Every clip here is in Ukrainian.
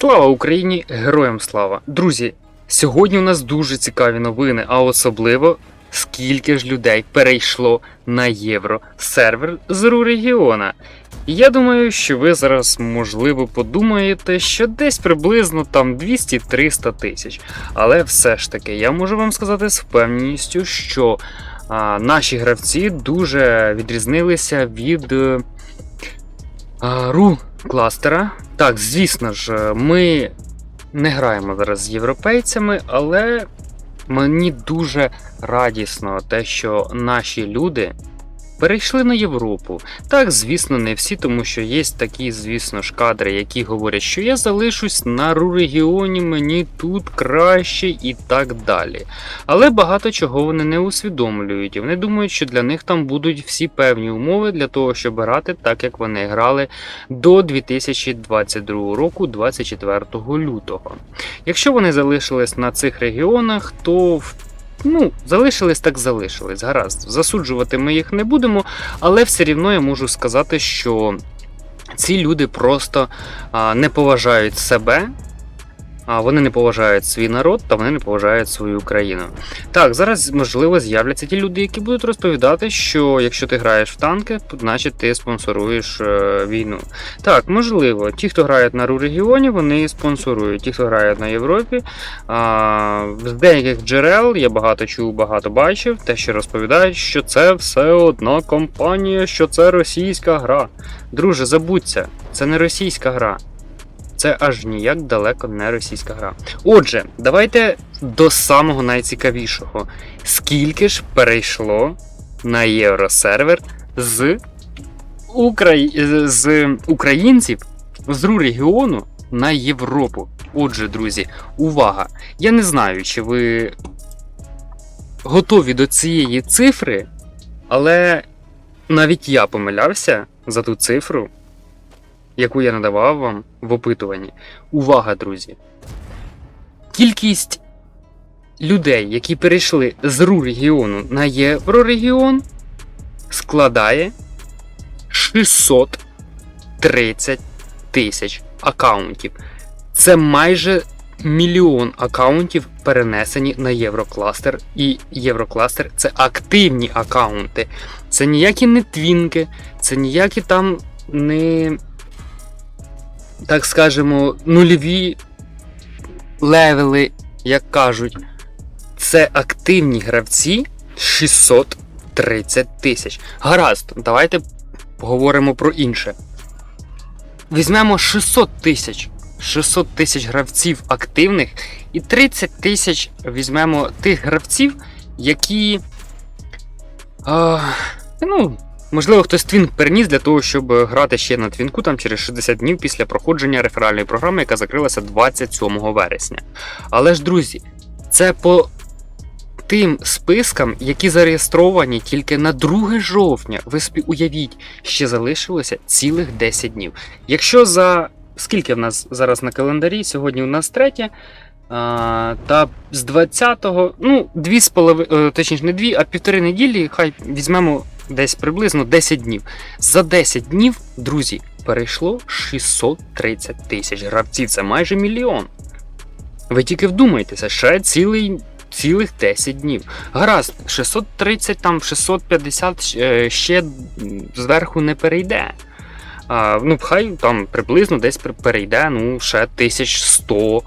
Слава Україні! Героям слава! Друзі, сьогодні у нас дуже цікаві новини, а особливо скільки ж людей перейшло на євро сервер з РУ регіона. Я думаю, що ви зараз можливо подумаєте, що десь приблизно там 200-300 тисяч. Але все ж таки, я можу вам сказати з впевненістю, що а, наші гравці дуже відрізнилися від е, ру кластера. Так, звісно ж, ми не граємо зараз з європейцями, але мені дуже радісно те, що наші люди перейшли на Європу. Так, звісно, не всі, тому що є такі, звісно ж, кадри, які говорять, що я залишусь на ру-регіоні, мені тут краще і так далі. Але багато чого вони не усвідомлюють, і вони думають, що для них там будуть всі певні умови для того, щоб грати так, як вони грали до 2022 року, 24 лютого. Якщо вони залишились на цих регіонах, то в- ну, залишились так залишились. Гаразд. Засуджувати ми їх не будемо, але все рівно я можу сказати, що ці люди просто не поважають себе. Вони не поважають свій народ та вони не поважають свою країну. Так, зараз можливо з'являться ті люди, які будуть розповідати, що якщо ти граєш в танки, значить ти спонсоруєш е, війну. Так, можливо, ті, хто грають на ру-регіоні, вони спонсорують. Ті, хто грають на Європі. З деяких джерел я багато чув, багато бачив, те, що розповідають, що це все одна компанія, що це російська гра. Друже, забудься, це не російська гра. Це аж ніяк далеко не російська гра. Отже, давайте до самого найцікавішого. Скільки ж перейшло на євросервер з, Украї... з українців з регіону на Європу? Отже, друзі, увага! Я не знаю, чи ви готові до цієї цифри, але навіть я помилявся за ту цифру, яку я надавав вам в опитуванні. Увага, друзі! Кількість людей, які перейшли з РУ регіону на Єврорегіон, складає 630 тисяч акаунтів. Це майже мільйон акаунтів перенесені на Єврокластер. І Єврокластер це активні акаунти. Це ніякі не твінки, це ніякі там не, так скажемо, нульові левели, як кажуть. Це активні гравці 630 тисяч. Гаразд, давайте поговоримо про інше. Візьмемо 600 тисяч. 600 тисяч гравців активних і 30 тисяч візьмемо тих гравців, які. А, ну, можливо, хтось твінк переніс для того, щоб грати ще на твінку там через 60 днів після проходження реферальної програми, яка закрилася 27 вересня. Але ж, друзі, це по тим спискам, які зареєстровані тільки на 2 жовтня. Ви собі уявіть, ще залишилося цілих 10 днів. Якщо за скільки в нас зараз на календарі? Сьогодні у нас третє. А, та з 20-го, ну, дві з половиною, точніше, не дві, а півтори неділі, хай візьмемо десь приблизно 10 днів. За 10 днів, друзі, перейшло 630 тисяч гравців. Це майже мільйон. Ви тільки вдумайтеся, ще цілий. Цілих 10 днів. Гаразд, 630, там 650 е, ще зверху не перейде. А, ну, хай там приблизно десь перейде, ну, ще 1100,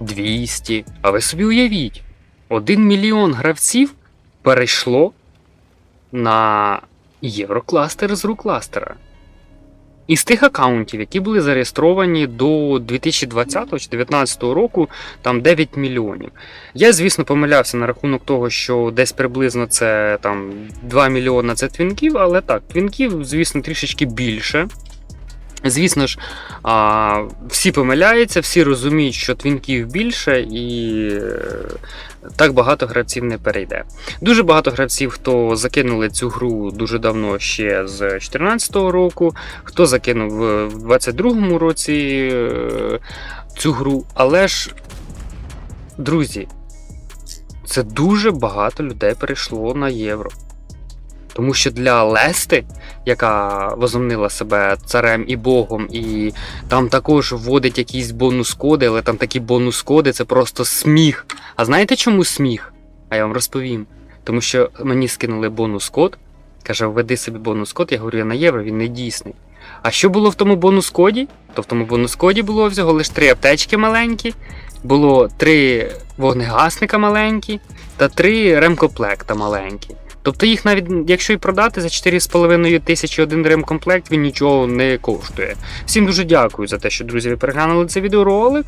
200. А ви собі уявіть, 1 мільйон гравців перейшло на Єврокластер з рукластера. Із тих аккаунтів, які були зареєстровані до 2020 чи 2019 року, там 9 мільйонів. Я, звісно, помилявся на рахунок того, що десь приблизно це там 2 мільйона це твінків, але так, твінків, звісно, трішечки більше. Звісно ж, всі помиляються, всі розуміють, що твінків більше, і е, так багато гравців не перейде. Дуже багато гравців, хто закинули цю гру дуже давно ще з 2014 року, хто закинув в 2022 році е, цю гру. Але ж, друзі, це дуже багато людей перейшло на євро. Тому що для Лести, яка возомнила себе царем і богом, і там також вводить якісь бонус-коди, але там такі бонус-коди це просто сміх. А знаєте чому сміх? А я вам розповім. Тому що мені скинули бонус-код. Каже, введи собі бонус-код, я говорю, я на євро, він не дійсний. А що було в тому бонус-коді? То в тому бонус-коді було всього лише три аптечки маленькі, було три вогнегасника маленькі та три ремкомплекта маленькі. Тобто їх навіть, якщо і продати за 4,5 тисячі один ремкомплект, він нічого не коштує. Всім дуже дякую за те, що друзі ви переглянули цей відеоролик.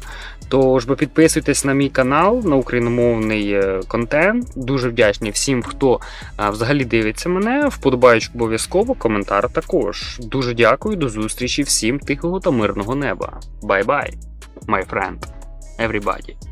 Тож бо підписуйтесь на мій канал на україномовний е, контент. Дуже вдячний всім, хто а, взагалі дивиться мене. Вподобаючи обов'язково, коментар також. Дуже дякую, до зустрічі всім тихого та мирного неба. Бай-бай, my friend, everybody.